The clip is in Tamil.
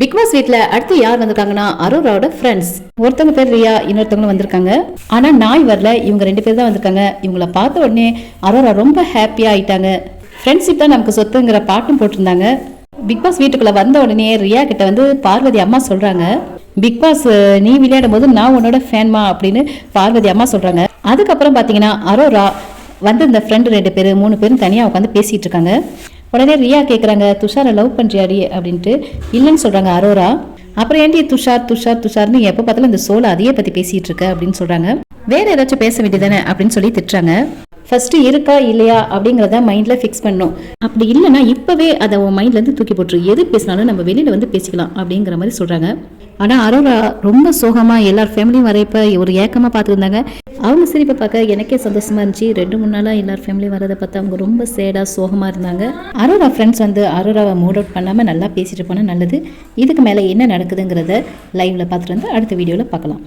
பிக் பாஸ் வீட்ல அடுத்து யார் வந்திருக்காங்கன்னா? அரோராவோட ஃப்ரெண்ட்ஸ் ஒருத்தவங்க பேர் ரியா இன்னொருத்தவங்களும் வந்திருக்காங்க. ஆனா நாய் வரல. இவங்க ரெண்டு பேர் தான் வந்திருக்காங்க. இவங்கள பார்த்த உடனே அரோரா ரொம்ப ஹாப்பியா ஆயிட்டாங்க. ஃப்ரெண்ட்ஷிப் தான் நமக்கு சொத்துங்கிற பாட்டும் போட்டிருந்தாங்க. பிக் பாஸ் வீட்டுக்குள்ள வந்த உடனே ரியா கிட்ட வந்து பார்வதி அம்மா சொல்றாங்க பிக் பாஸ் நீ விளையாடும் போது நான் உன்னோட ஃபேன்மா அப்படின்னு பார்வதி அம்மா சொல்றாங்க. அதுக்கப்புறம் பாத்தீங்கன்னா அரோரா வந்து இந்த ஃப்ரெண்டு ரெண்டு பேர் மூணு பேரும் தனியாக உட்காந்து பேசிட்டு இருக்காங்க. உடனே ரியா கேட்குறாங்க துஷாரை லவ் பண்ணுறியாடி அப்படின்ட்டு. இல்லைன்னு சொல்கிறாங்க அரோரா. அப்புறம் ஏன்டி துஷார் துஷார் துஷார்னு எப்போ பார்த்தாலும் அந்த சோலை அதையே பற்றி பேசிகிட்டு இருக்க அப்படின்னு சொல்கிறாங்க வேற ஏதாச்சும் பேச வேண்டியதானே அப்படின்னு சொல்லி திட்டுறாங்க. ஃபஸ்ட்டு இருக்கா இல்லையா அப்படிங்கிறத மைண்டில் ஃபிக்ஸ் பண்ணும் அப்படி இல்லைன்னா இப்போவே அதை உன் மைண்ட்லேருந்து தூக்கி போட்டுரு. எது பேசினாலும் நம்ம வெளியில் வந்து பேசிக்கலாம் அப்படிங்கிற மாதிரி சொல்கிறாங்க ஆனால் அரோரா ரொம்ப சோகமாக எல்லார் ஃபேமிலியும் வரைப்ப ஒரு ஏக்கமாக பார்த்துருந்தாங்க. அவங்க சிரிப்பை பார்க்க எனக்கே சந்தோஷமா இருந்துச்சு. ரெண்டு மூணு நாளாக எல்லார் ஃபேமிலியும் வரதை பார்த்து அவங்க ரொம்ப சேடாக சோகமாக இருந்தாங்க. அரோரா ஃப்ரெண்ட்ஸ் வந்து அரோராவை மூட் அவுட் பண்ணாமல் நல்லா பேசிட்டு போனால் நல்லது. இதுக்கு மேலே என்ன நடக்குதுங்கிறத லைவில் பார்த்துட்டு வந்து அடுத்த வீடியோவில் பார்க்கலாம்.